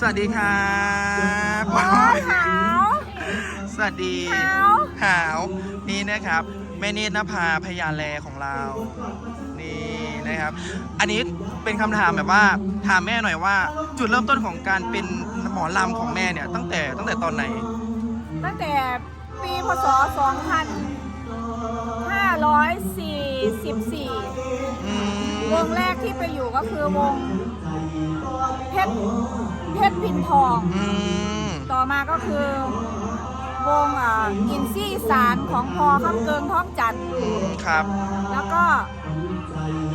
สวัสดีครับโอ้ยหาวสวัสดีหาวหาวนี่นะครับแม่เนตรนภาพยาแลของเรา นี่นะครับ อันนี้เป็นคำถามแบบว่าถามแม่หน่อยว่า จุดเริ่มต้นของการเป็นหมอลำของแม่เนี่ยตั้งแต่ตั้งแต่ตอนไหน ตั้งแต่ปีพศ 2544 อืมวงแรกที่ไปอยู่ก็คือวงเพชร เพชรพินทอง อืม ต่อมาก็คือ วงอ่าอินซี่อีสารของพอคำเกิงท้องจันทร์อืมครับ แล้วก็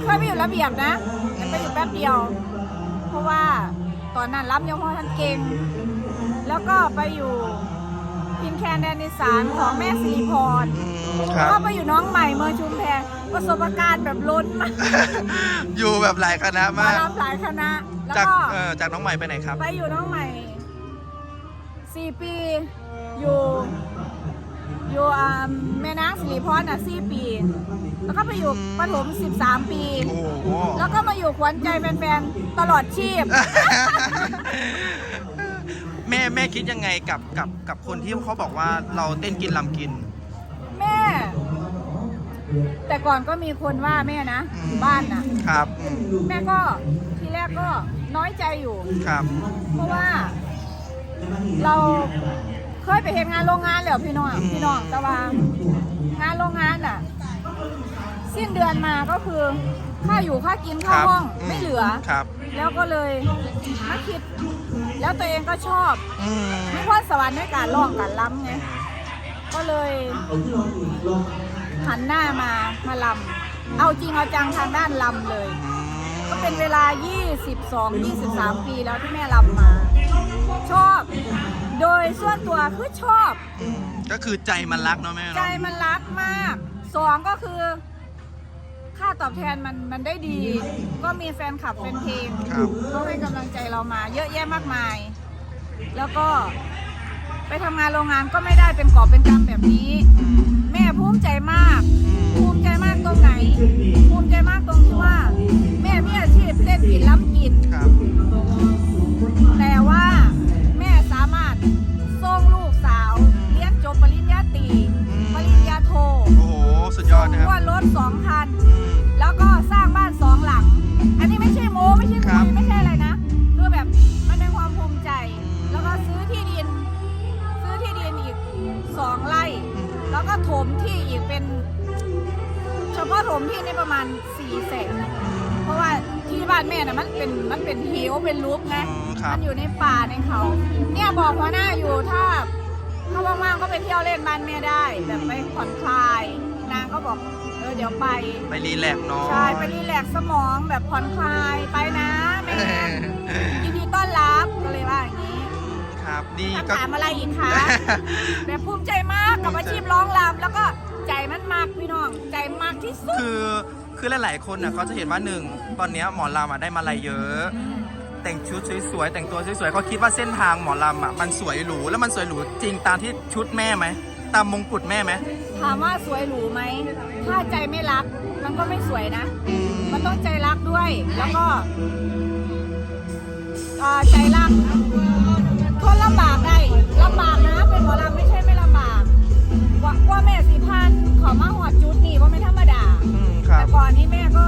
เคยไปอยู่ระเบียบนะแต่ไปอยู่แป๊บเดียว เพราะว่าตอนนั้นรับยังพ่อท่านเก่ง แล้วก็ไปอยู่ พินแคนแดนอีสานของแม่สีพรอืมคแล้วรับ ก็ไปอยู่น้องใหม่เมืองชุมแพประสบการณ์แบบล้นมากอยู่แบบหลายคณะมามาก รับหลายคณะ แล้วจากก็เอ่อจากน้องใหม่ไปไหนครับ ไปอยู่น้องใหม่สี่ปีอยู่อยู่อ่าแม่นางสิริพรอะสี่ปี แล้วก็ไปอยู่ปฐมสิบสามปี โอ้โห แล้วก็มาอยู่ขวัญใจแฟนๆตลอดชีพ แม่แม่คิดยังไงกับกับกับคนที่เขาบอกว่าเราเต้นกินลำกิน แม่ แต่ก่อนก็มีคนว่าแม่นะอืม บ้านน่ะ ครับอืมแม่ก็ทีแรกก็น้อยใจอยู่ ครับ เพราะว่า เราเคยไปเห็นงานโรงงานแล้วพี่น้องพี่น้องแต่ว่างานโรงงานน่ะ สิ้นเดือนมาก็คือค่าอยู่ค่ากินคค่ารับห้องมไม่เหลือ ครับ แล้วก็เลยมาคิด แล้วตัวเองก็ชอบอืมมีพรสวรรค์ในการร้องการล้ำไงก็เลยหันหน้ามามาลำเอาจริงเอาจังทางด้านลำเลย ก็เป็นเวลา 22 23 ปีแล้วที่แม่ลำมา ชอบ โดยส่วนตัวคือชอบอืมก็คือใจมันรักเนาะแม่ใจเนาะมันรักมากสองก็คือ ค่าตอบแทนมันมันได้ดี ก็มีแฟนคลับแฟนเพลงครับก็ให้กำลังใจเรามา เยอะแยะมากมาย แล้วก็ไปทำงานโรงงานก็ไม่ได้เป็นกอบเป็นกำแบบนี้ อืมแม่ภูมิใจมากอืมภูมิใจมากตรงไหน ภูมิใจมากตรงที่ว่า แม่มีอาชีพเต้นกินล้ำกิน ครับ แต่ว่า แล้วก็ถมที่อีกเป็นเฉพาะถมที่นี่ประมาณสี่แสนเพราะว่าที่บ้านแม่น่ะมันเป็นมันเป็นเหวเป็นลูกไงอืมครับ มันอยู่ในป่าในเขา เนี่ยบอกหัวหน้าอยู่ถ้าถ้าว่างๆก็ไปเที่ยวเล่นบ้านแม่ได้แบบไปผ่อนคลายนางก็บอกเออเดี๋ยวไป ไปรีแลกซ์เนาะใช่ไปรีแลกซ์สมองแบบผ่อนคลายไปนะแม่ ยินดีต้อนรับก็เลยว่าอย่างนี้ ครับดีก็ คำถามอะไรอีกคะ แบบภูมิใจมากกับอาชีพร้องรำแล้วก็ใจมันมากพี่น้อง ใจมากที่สุด คือคือหลายๆคนน่ะเขาจะเห็นว่าหนึ่งตอนเนี้ยหมอลำอะได้มาลัยเยอะ แต่งชุดสวยๆแต่งตัวสวยๆเขาคิดว่าเส้นทางหมอลำอะมันสวยหรูแล้วมันสวยหรูจริงตามที่ชุดแม่ไหมตามมงกุฎแม่ไหมถามว่าสวยหรูไหม ถ้าใจไม่รัก มันก็ไม่สวยนะอืมมันต้องใจรักด้วย แล้วก็อ่าใจรัก ทนลำบากได้ลำบากนะเป็นหมอลำไม่ใช่ไม่ลำบากว่าว่าแม่สีพันธุ์เขอมาหอดจุดนี่ว่าไม่ธรรมดา อืมครัแต่บ ก่อนนี้แม่ก็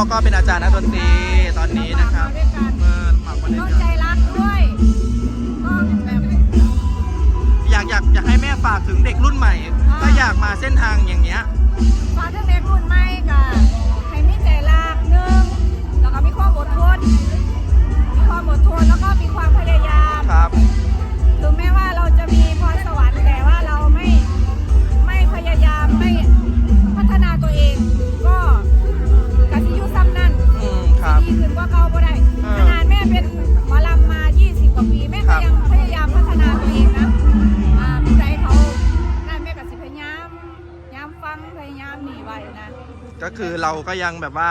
ก็เป็นอาจารย์นักดนตรีตอนนี้นะครับเราฝากมาด้วยกันเออฝากมาด้วยต้องกันใจรักด้วยต้องแบบอยากอยากอยากให้แม่ฝากถึงเด็กรุ่นใหม่ ถ้าอยากมาเส้นทางอย่างเงี้ยฟ้าทั้งเด็กรุ่นใหม่กับให้มีใจรักหนึ่งแล้วก็มีความอดทนมีความอดทนแล้วก็มีความพยายาม ก็คือเราก็ยังแบบว่า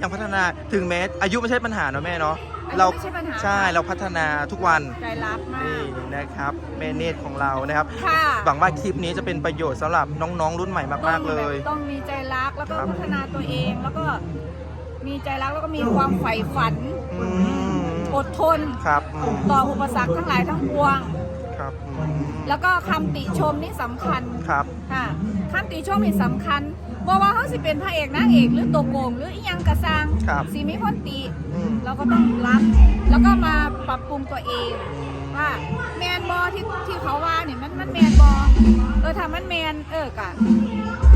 ยังพัฒนาถึงแม้อายุไม่ใช่ปัญหาเนาะแม่เนาะอายุเราไม่ใช่ปัญหา ใช่เราพัฒนาทุกวันใจรักมานี่ก นะครับแม่เนตรของเรานะครับค่ะ หวังว่าคลิปนี้จะเป็นประโยชน์สำหรับน้องๆรุ่นใหม่มากๆเลยต้องแบบต้องมีใจรักแล้วก็ครับ พัฒนาตัวเองแล้วก็ มีใจรักแล้วก็มีความใฝ่ฝัน อืมอดทน ครับอืมต่ออุปสรรคทั้งหลายทั้งปวง ครับอืมแล้วก็คำติชมนี่สำคัญครับ ค่ะ คำติชมนี่สำคัญบอกว่าเขาสิเป็นพระเอกนางเอกหรือตัวโกงหรืออีหยังกระซังครับสีมีคนติอืม เราก็ต้องรับ แล้วก็มาปรับปรุงตัวเอง ว่าแมนบอที่ที่เขาว่าเนี่ยมันมันแมนบอเออถ้ามันแมนเออกะ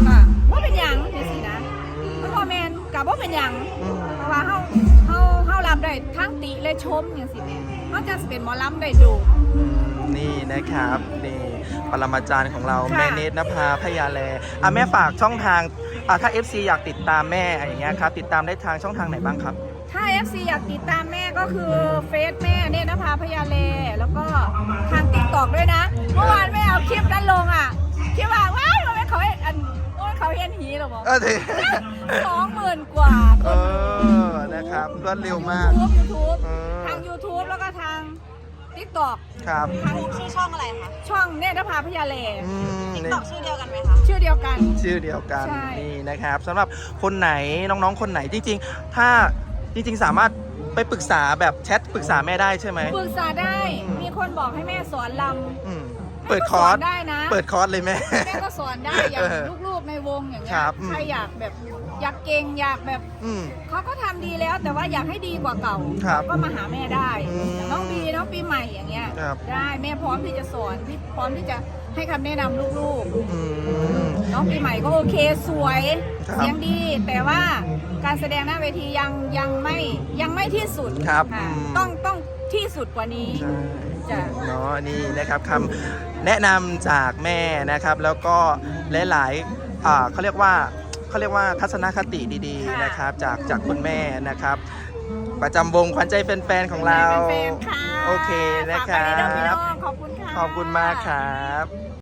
กะว่าเป็นหยังเดี๋ยวสินะมันพอแมนกะว่าเป็นหยังอืมเพราะว่าเฮาเฮาเฮา รับได้ทั้งติและชมอย่างสิแม่เฮาจะเป็นหมอลำได้ดูนี่นะครับนี่ปรมาจารย์ของเราค่ะแม่เนตรนภาพยาแลอะแม่ฝากช่องทางอะถ้า FC อยากติดตามแม่อะไรอย่างเงี้ยครับติดตามได้ทางช่องทางไหนบ้างครับ ถ้า FC อยากติดตามแม่ก็คือเฟซแม่เนี่ยนภาพยาเลแล้วก็ทางติ๊กตอกด้วยนะ เมื่อวานแม่เอาคลิปนั้นลงอะคลิปว่าว้ายมันเขาเห็นอันโอ้ย เขาเห็นหีเหรอบอกเออทีสองหมื่นกว่าคเอนอนะครับรวดเร็วมาก ยูทูบยูทูบเออ ทาง YouTube แล้วก็ทาง t ิ k t o k ครับทางชื่อช่องอะไรคะช่องเนตรภาพยาเลอืมนี่ตอกชื่อเดียวกันไหมคะ ชื่อเดียวกัน ชื่อเดียวกันใช่ นี่นะครับสำหรับคนไหนน้องๆคนไหนจริง ๆ ถ้าจริง ๆ สามารถไปปรึกษาแบบแชทปรึกษาแม่ได้ใช่ไหม ปรึกษาได้อืมมีคนบอกให้แม่สอนลอืมำ เปิดคอร์สแม่ก็สนได้นะเปิดคอร์สเลยแม่ แม่ก็สอนได้อย่างเออลูกๆในวงอย่างเงี้ครัยบอืม ใครอยากแบบอยากเก่งอยากแบบอืม เขาก็ทำดีแล้ว แต่ว่าอยากให้ดีกว่าเก่าครับก็มาหาแม่ได้อืมอย่างน้องบีน้องปีใหม่อย่างเงี้ยครับ ได้แม่พร้อมที่จะสอนที่พร้อมที่จะให้คำแนะนำลูกอืมๆน้องปีใหม่ก็โอเคสวยครับเสียงดี แต่ว่าการแสดงหน้าเวทียังยังไม่ยังไม่ที่สุดครับค่ะอืม ต้องต้องที่สุดกว่านี้ ใช่ จ้ะเนาะนี่นะครับคำแนะนำจากแม่นะครับ แล้วก็หลายๆอ่าเขาเรียกว่าเขาเรียกว่าทัศนคติดีๆนะครับ จากจากคุณแม่นะครับ ประจำวงขวัญใจแฟนๆของเราแฟนๆค่ะโอเคนะครัฝากไว้ในเด้อพี่น้บองขอบคุณค่ะ ขอบคุณมากครับ